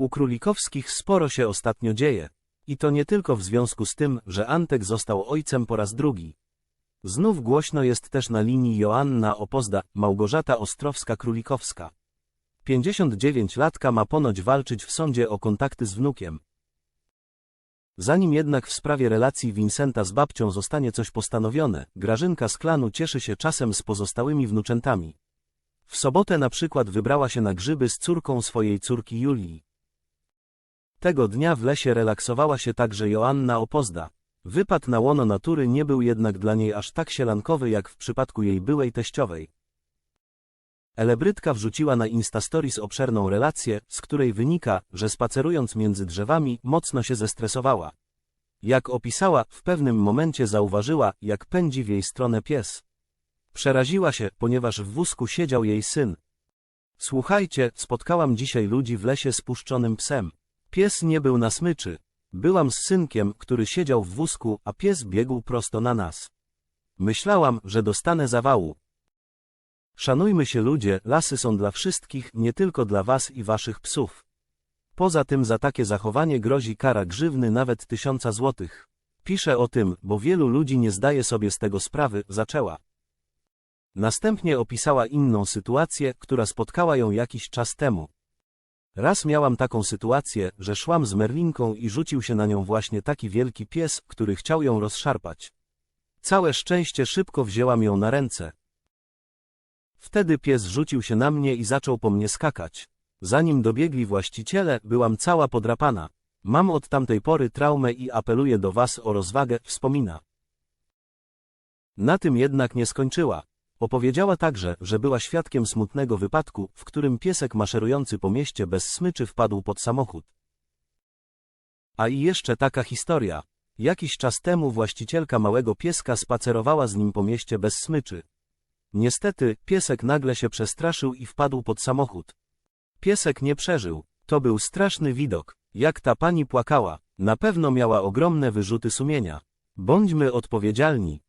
U Królikowskich sporo się ostatnio dzieje. I to nie tylko w związku z tym, że Antek został ojcem po raz drugi. Znów głośno jest też na linii Joanna Opozda, Małgorzata Ostrowska-Królikowska. 59-latka ma ponoć walczyć w sądzie o kontakty z wnukiem. Zanim jednak w sprawie relacji Vincenta z babcią zostanie coś postanowione, Grażynka z klanu cieszy się czasem z pozostałymi wnuczętami. W sobotę na przykład wybrała się na grzyby z córką swojej córki Julii. Tego dnia w lesie relaksowała się także Joanna Opozda. Wypad na łono natury nie był jednak dla niej aż tak sielankowy jak w przypadku jej byłej teściowej. Elebrytka wrzuciła na Instastories obszerną relację, z której wynika, że spacerując między drzewami mocno się zestresowała. Jak opisała, w pewnym momencie zauważyła, jak pędzi w jej stronę pies. Przeraziła się, ponieważ w wózku siedział jej syn. Słuchajcie, spotkałam dzisiaj ludzi w lesie z puszczonym psem. Pies nie był na smyczy. Byłam z synkiem, który siedział w wózku, a pies biegł prosto na nas. Myślałam, że dostanę zawału. Szanujmy się ludzie, lasy są dla wszystkich, nie tylko dla was i waszych psów. Poza tym za takie zachowanie grozi kara grzywny nawet tysiąca złotych. Piszę o tym, bo wielu ludzi nie zdaje sobie z tego sprawy, zaczęła. Następnie opisała inną sytuację, która spotkała ją jakiś czas temu. Raz miałam taką sytuację, że szłam z Merlinką i rzucił się na nią właśnie taki wielki pies, który chciał ją rozszarpać. Całe szczęście szybko wzięłam ją na ręce. Wtedy pies rzucił się na mnie i zaczął po mnie skakać. Zanim dobiegli właściciele, byłam cała podrapana. Mam od tamtej pory traumę i apeluję do was o rozwagę, wspomina. Na tym jednak nie skończyła. Opowiedziała także, że była świadkiem smutnego wypadku, w którym piesek maszerujący po mieście bez smyczy wpadł pod samochód. A i jeszcze taka historia. Jakiś czas temu właścicielka małego pieska spacerowała z nim po mieście bez smyczy. Niestety, piesek nagle się przestraszył i wpadł pod samochód. Piesek nie przeżył. To był straszny widok. Jak ta pani płakała. Na pewno miała ogromne wyrzuty sumienia. Bądźmy odpowiedzialni.